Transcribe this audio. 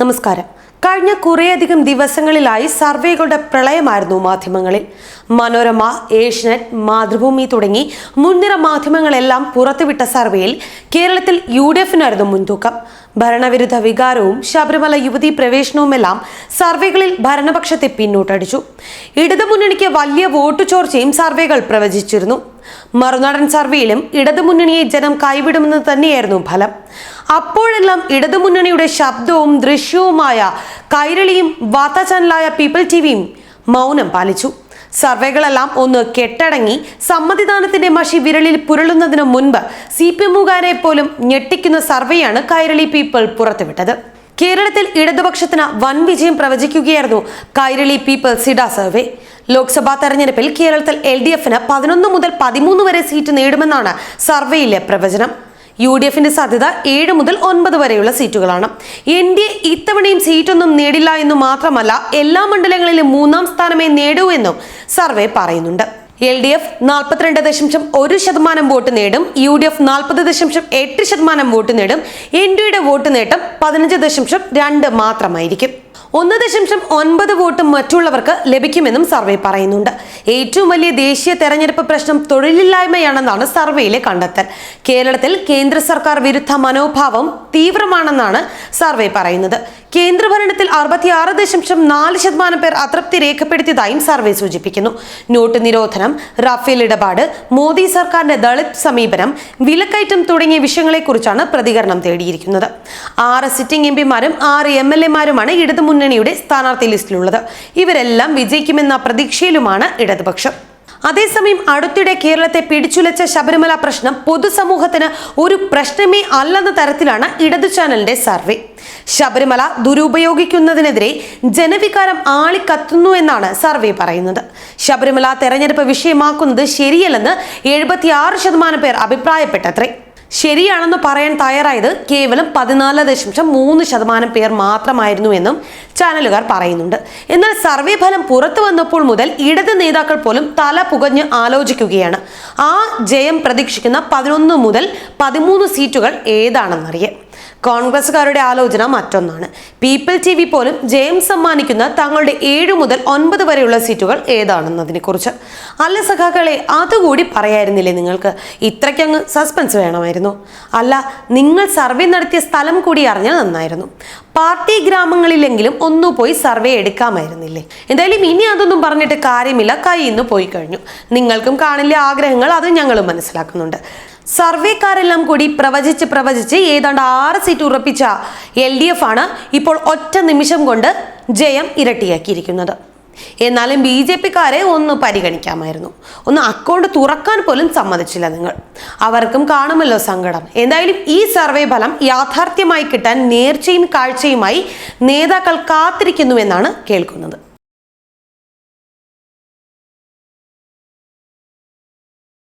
നമസ്കാരം. കഴിഞ്ഞ കുറേയധികം ദിവസങ്ങളിലായി സർവേകളുടെ പ്രളയമായിരുന്നു മാധ്യമങ്ങളിൽ. മനോരമ ഏഷ്യനെറ്റ് മാതൃഭൂമി തുടങ്ങി മുൻനിര മാധ്യമങ്ങളെല്ലാം പുറത്തുവിട്ട സർവേയിൽ കേരളത്തിൽ യു ഡി എഫിനായിരുന്നു മുൻതൂക്കം. ഭരണവിരുദ്ധ വികാരവും ശബരിമല യുവതി പ്രവേശനവുമെല്ലാം സർവേകളിൽ ഭരണപക്ഷത്തെ പിന്നോട്ടടിച്ചു. ഇടതുമുന്നണിക്ക് വലിയ വോട്ടു ചോർച്ചയും സർവേകൾ പ്രവചിച്ചിരുന്നു. മറുനാടൻ സർവേയിലും ഇടതുമുന്നണിയെ ജനം കൈവിടുമെന്ന് തന്നെയായിരുന്നു ഫലം. അപ്പോഴെല്ലാം ഇടതുമുന്നണിയുടെ ശബ്ദവും ദൃശ്യവുമായ കൈരളിയും വാർത്താ ചാനലായ പീപ്പിൾ ടിവിയും മൗനം പാലിച്ചു. സർവേകളെല്ലാം ഒന്ന് കെട്ടടങ്ങി സമ്മതിദാനത്തിന്റെ മഷി വിരലിൽ പുരളുന്നതിനു മുൻപ് സി പി എമ്മുകാരെ പോലും ഞെട്ടിക്കുന്ന സർവേയാണ് കൈരളി പീപ്പിൾ പുറത്തുവിട്ടത്. കേരളത്തിൽ ഇടതുപക്ഷത്തിന് വൻ വിജയം പ്രവചിക്കുകയായിരുന്നു കൈരളി പീപ്പിൾ സിഡ സർവേ. ലോക്സഭാ തെരഞ്ഞെടുപ്പിൽ കേരളത്തിൽ എൽ ഡി എഫിന് പതിനൊന്ന് മുതൽ പതിമൂന്ന് വരെ സീറ്റ് നേടുമെന്നാണ് സർവേയിലെ പ്രവചനം. യു ഡി എഫിന്റെ സാധ്യത ഏഴ് മുതൽ ഒൻപത് വരെയുള്ള സീറ്റുകളാണ്. എൻ ഡി എ ഇത്തവണയും സീറ്റൊന്നും നേടില്ല എന്നു മാത്രമല്ല എല്ലാ മണ്ഡലങ്ങളിലും മൂന്നാം സ്ഥാനമേ നേടൂ എന്നും സർവേ പറയുന്നുണ്ട്. എൽ ഡി എഫ് നാൽപ്പത്തിരണ്ട് ദശാംശം ഒരു ശതമാനം വോട്ട് നേടും യു ഡി എഫ് നാൽപ്പത് ദശാംശം എട്ട് ശതമാനം വോട്ട് നേടും എൻ ഡിയുടെ വോട്ട് നേട്ടം പതിനഞ്ച് ദശാംശം രണ്ട് മാത്രമായിരിക്കും. ഒന്ന് ദശാംശം ഒൻപത് വോട്ട് മറ്റുള്ളവർക്ക് ലഭിക്കുമെന്നും സർവേ പറയുന്നുണ്ട്. ഏറ്റവും വലിയ ദേശീയ തെരഞ്ഞെടുപ്പ് പ്രശ്നം തൊഴിലില്ലായ്മയാണെന്നാണ് സർവേയിലെ കണ്ടെത്തൽ. കേരളത്തിൽ കേന്ദ്ര സർക്കാർ വിരുദ്ധ മനോഭാവം തീവ്രമാണെന്നാണ് സർവേ പറയുന്നത്. കേന്ദ്രഭരണത്തിൽ അറുപത്തിയാറ് ദശാംശം നാല് ശതമാനം പേർ അതൃപ്തി രേഖപ്പെടുത്തിയതായും സർവേ സൂചിപ്പിക്കുന്നു. നോട്ട് നിരോധനം റഫേൽ ഇടപാട് മോദി സർക്കാരിന്റെ ദളിത് സമീപനം വിലക്കയറ്റം തുടങ്ങിയ വിഷയങ്ങളെക്കുറിച്ചാണ് പ്രതികരണം തേടിയിരിക്കുന്നത്. ആറ് സിറ്റിംഗ് എം പിമാരും ആറ് എം എൽ എമാരുമാണ് ഇടതുമുന്നണിയുടെ സ്ഥാനാർത്ഥി ലിസ്റ്റിലുള്ളത്. ഇവരെല്ലാം വിജയിക്കുമെന്ന പ്രതീക്ഷയിലുമാണ് ഇടതുപക്ഷം. അതേസമയം അടുത്തിടെ കേരളത്തെ പിടിച്ചുലച്ച ശബരിമല പ്രശ്നം പൊതുസമൂഹത്തിന് ഒരു പ്രശ്നമേ അല്ലെന്ന തരത്തിലാണ് ഇടത് ചാനലിന്റെ സർവേ. ശബരിമല ദുരുപയോഗിക്കുന്നതിനെതിരെ ജനവികാരം ആളിക്കത്തുന്നു എന്നാണ് സർവേ പറയുന്നത്. ശബരിമല തെരഞ്ഞെടുപ്പ് വിഷയമാക്കുന്നത് ശരിയല്ലെന്ന് എഴുപത്തിയാറ് ശതമാനം പേർ അഭിപ്രായപ്പെട്ടത്രേ. ശരിയാണെന്ന് പറയാൻ തയ്യാറായത് കേവലം പതിനാല് ദശാംശം മൂന്ന് ശതമാനം പേർ മാത്രമായിരുന്നു എന്നും ചാനലുകാർ പറയുന്നുണ്ട്. എന്നാൽ സർവേ ഫലം പുറത്തു വന്നപ്പോൾ മുതൽ ഇടത് നേതാക്കൾ പോലും തല പുകഞ്ഞ് ആലോചിക്കുകയാണ്. ആ ജയം പ്രതീക്ഷിക്കുന്ന പതിനൊന്ന് മുതൽ പതിമൂന്ന് സീറ്റുകൾ ഏതാണെന്നറിയാൻ കോൺഗ്രസുകാരുടെ ആലോചന മറ്റൊന്നാണ്. പീപ്പിൾ ടി വി പോലും ജയം സമ്മാനിക്കുന്ന തങ്ങളുടെ ഏഴ് മുതൽ ഒൻപത് വരെയുള്ള സീറ്റുകൾ ഏതാണെന്നതിനെ കുറിച്ച് അല്ല സഖാക്കളെ അതുകൂടി പറയായിരുന്നില്ലേ നിങ്ങൾക്ക്? ഇത്രയ്ക്കങ്ങ് സസ്പെൻസ് വേണമായിരുന്നു. അല്ല നിങ്ങൾ സർവേ നടത്തിയ സ്ഥലം കൂടി അറിഞ്ഞാൽ നന്നായിരുന്നു. പാർട്ടി ഗ്രാമങ്ങളിലെങ്കിലും ഒന്നു പോയി സർവേ എടുക്കാമായിരുന്നില്ലേ? എന്തായാലും ഇനി അതൊന്നും പറഞ്ഞിട്ട് കാര്യമില്ല. കയ്യിൽ നിന്ന് പോയി കഴിഞ്ഞു. നിങ്ങൾക്കും കാണില്ല ആഗ്രഹങ്ങൾ അത് ഞങ്ങളും മനസ്സിലാക്കുന്നുണ്ട്. സർവേക്കാരെല്ലാം കൂടി പ്രവചിച്ച് പ്രവചിച്ച് ഏതാണ്ട് ആറ് സീറ്റ് ഉറപ്പിച്ച എൽ ഡി എഫ് ആണ് ഇപ്പോൾ ഒറ്റ നിമിഷം കൊണ്ട് ജയം ഇരട്ടിയാക്കിയിരിക്കുന്നത്. എന്നാലും ബി ജെ പിക്കാരെ ഒന്ന് പരിഗണിക്കാമായിരുന്നു. ഒന്ന് അക്കൗണ്ട് തുറക്കാൻ പോലും സമ്മതിച്ചില്ല നിങ്ങൾ. അവർക്കും കാണുമല്ലോ സങ്കടം. എന്തായാലും ഈ സർവേ ഫലം യാഥാർത്ഥ്യമായി കിട്ടാൻ നേർച്ചയും കാഴ്ചയുമായി നേതാക്കൾ കാത്തിരിക്കുന്നുവെന്നാണ് കേൾക്കുന്നത്.